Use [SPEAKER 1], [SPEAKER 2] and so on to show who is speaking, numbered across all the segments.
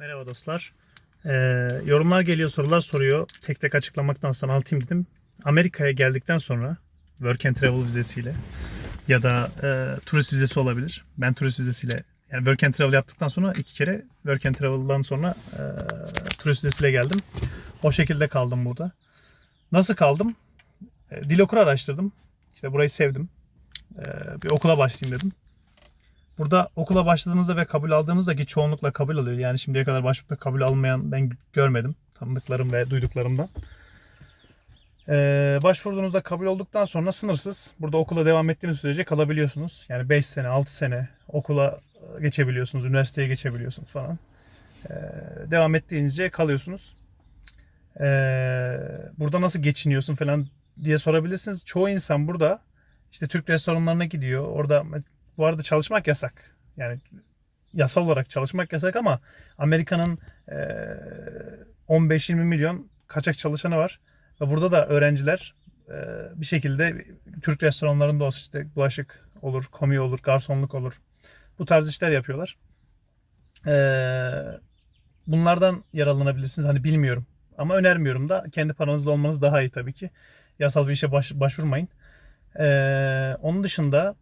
[SPEAKER 1] Merhaba dostlar. Ee, yorumlar geliyor, sorular soruyor. Tek tek açıklamaktan anlatayım dedim. Amerika'ya geldikten sonra Work and Travel vizesiyle ya da e, turist vizesi olabilir. Ben turist vizesiyle yani Work and Travel yaptıktan sonra iki kere Work and Travel'dan sonra e, turist vizesiyle geldim. O şekilde kaldım burada. Nasıl kaldım? E, dil okur araştırdım. İşte burayı sevdim. E, bir okula başlayayım dedim. Burada okula başladığınızda ve kabul aldığınızda ki çoğunlukla kabul alıyor. Yani şimdiye kadar başvuruda kabul almayan ben görmedim. Tanıdıklarım ve duyduklarımdan. Ee, başvurduğunuzda kabul olduktan sonra sınırsız. Burada okula devam ettiğiniz sürece kalabiliyorsunuz. Yani 5 sene, 6 sene okula geçebiliyorsunuz, üniversiteye geçebiliyorsunuz falan. Ee, devam ettiğinizce kalıyorsunuz. Ee, burada nasıl geçiniyorsun falan diye sorabilirsiniz. Çoğu insan burada işte Türk restoranlarına gidiyor. Orada bu arada çalışmak yasak. Yani yasal olarak çalışmak yasak ama Amerika'nın e, 15-20 milyon kaçak çalışanı var. Ve burada da öğrenciler e, bir şekilde Türk restoranlarında olsun işte bulaşık olur, komi olur, garsonluk olur. Bu tarz işler yapıyorlar. E, bunlardan yararlanabilirsiniz. Hani bilmiyorum. Ama önermiyorum da kendi paranızla olmanız daha iyi tabii ki. Yasal bir işe baş, başvurmayın. E, onun dışında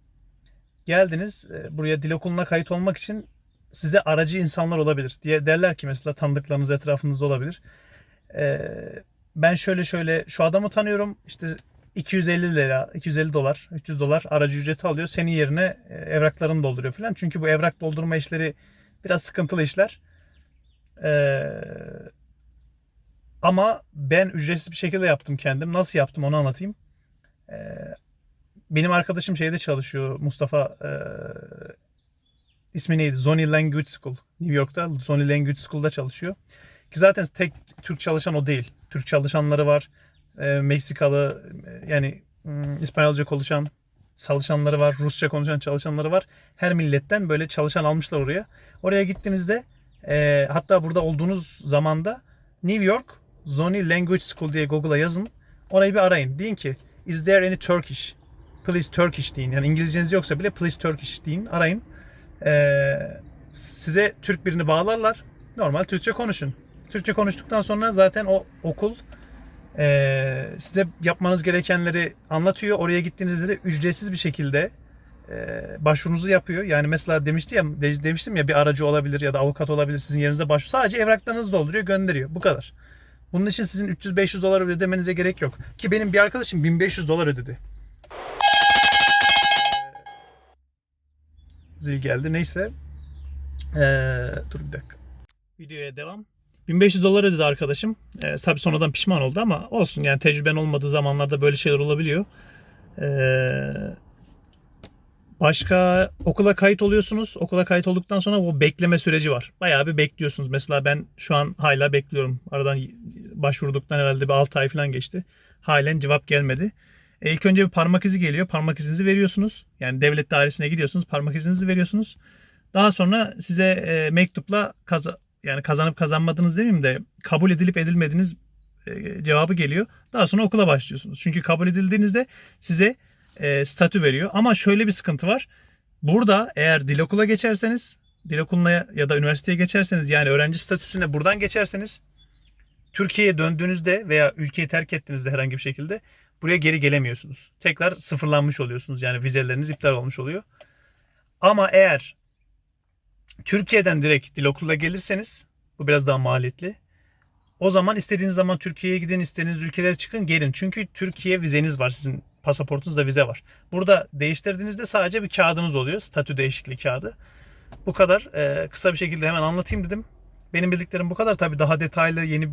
[SPEAKER 1] geldiniz e, buraya dil okuluna kayıt olmak için size aracı insanlar olabilir diye derler ki mesela tanıdıklarınız etrafınızda olabilir. E, ben şöyle şöyle şu adamı tanıyorum işte 250 lira, 250 dolar, 300 dolar aracı ücreti alıyor. Senin yerine e, evraklarını dolduruyor falan. Çünkü bu evrak doldurma işleri biraz sıkıntılı işler. Ama ben ücretsiz bir şekilde yaptım kendim. Nasıl yaptım onu anlatayım. Ee, benim arkadaşım şeyde çalışıyor. Mustafa e, ismi neydi? Zony Language School. New York'ta Zony Language School'da çalışıyor. Ki zaten tek Türk çalışan o değil. Türk çalışanları var. E, Meksikalı yani İspanyolca konuşan çalışanları var. Rusça konuşan çalışanları var. Her milletten böyle çalışan almışlar oraya. Oraya gittiğinizde e, hatta burada olduğunuz zamanda New York Zony Language School diye Google'a yazın. Orayı bir arayın. Deyin ki Is there any Turkish? Please Turkish deyin. Yani İngilizceniz yoksa bile please Turkish deyin. Arayın. Ee, size Türk birini bağlarlar. Normal Türkçe konuşun. Türkçe konuştuktan sonra zaten o okul e, size yapmanız gerekenleri anlatıyor. Oraya gittiğinizde de ücretsiz bir şekilde e, başvurunuzu yapıyor. Yani mesela demişti ya de- demiştim ya bir aracı olabilir ya da avukat olabilir sizin yerinizde başvuru. Sadece evraklarınızı dolduruyor, gönderiyor. Bu kadar. Bunun için sizin 300-500 dolar ödemenize gerek yok. Ki benim bir arkadaşım 1500 dolar ödedi. Zil geldi. Neyse. Ee, dur bir dakika. Videoya devam. 1500 dolar ödedi arkadaşım. Ee, tabii sonradan pişman oldu ama olsun yani tecrüben olmadığı zamanlarda böyle şeyler olabiliyor. Ee, başka okula kayıt oluyorsunuz. Okula kayıt olduktan sonra bu bekleme süreci var. Bayağı bir bekliyorsunuz. Mesela ben şu an hala bekliyorum. Aradan başvurduktan herhalde bir 6 ay falan geçti. Halen cevap gelmedi. E, ilk önce bir parmak izi geliyor. Parmak izinizi veriyorsunuz. Yani devlet dairesine gidiyorsunuz. Parmak izinizi veriyorsunuz. Daha sonra size e, mektupla kaza, yani kazanıp kazanmadınız demeyeyim de kabul edilip edilmediğiniz e, cevabı geliyor. Daha sonra okula başlıyorsunuz. Çünkü kabul edildiğinizde size e, statü veriyor. Ama şöyle bir sıkıntı var. Burada eğer dil okula geçerseniz, dil okuluna ya da üniversiteye geçerseniz yani öğrenci statüsüne buradan geçerseniz Türkiye'ye döndüğünüzde veya ülkeyi terk ettiğinizde herhangi bir şekilde buraya geri gelemiyorsunuz. Tekrar sıfırlanmış oluyorsunuz. Yani vizeleriniz iptal olmuş oluyor. Ama eğer Türkiye'den direkt dil okuluna gelirseniz bu biraz daha maliyetli. O zaman istediğiniz zaman Türkiye'ye gidin, istediğiniz ülkelere çıkın, gelin. Çünkü Türkiye vizeniz var. Sizin pasaportunuzda vize var. Burada değiştirdiğinizde sadece bir kağıdınız oluyor. Statü değişikliği kağıdı. Bu kadar. Ee, kısa bir şekilde hemen anlatayım dedim. Benim bildiklerim bu kadar. Tabii daha detaylı yeni e,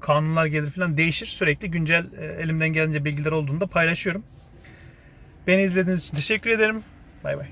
[SPEAKER 1] kanunlar gelir falan değişir. Sürekli güncel e, elimden gelince bilgiler olduğunda paylaşıyorum. Beni izlediğiniz için teşekkür ederim. Bay bay.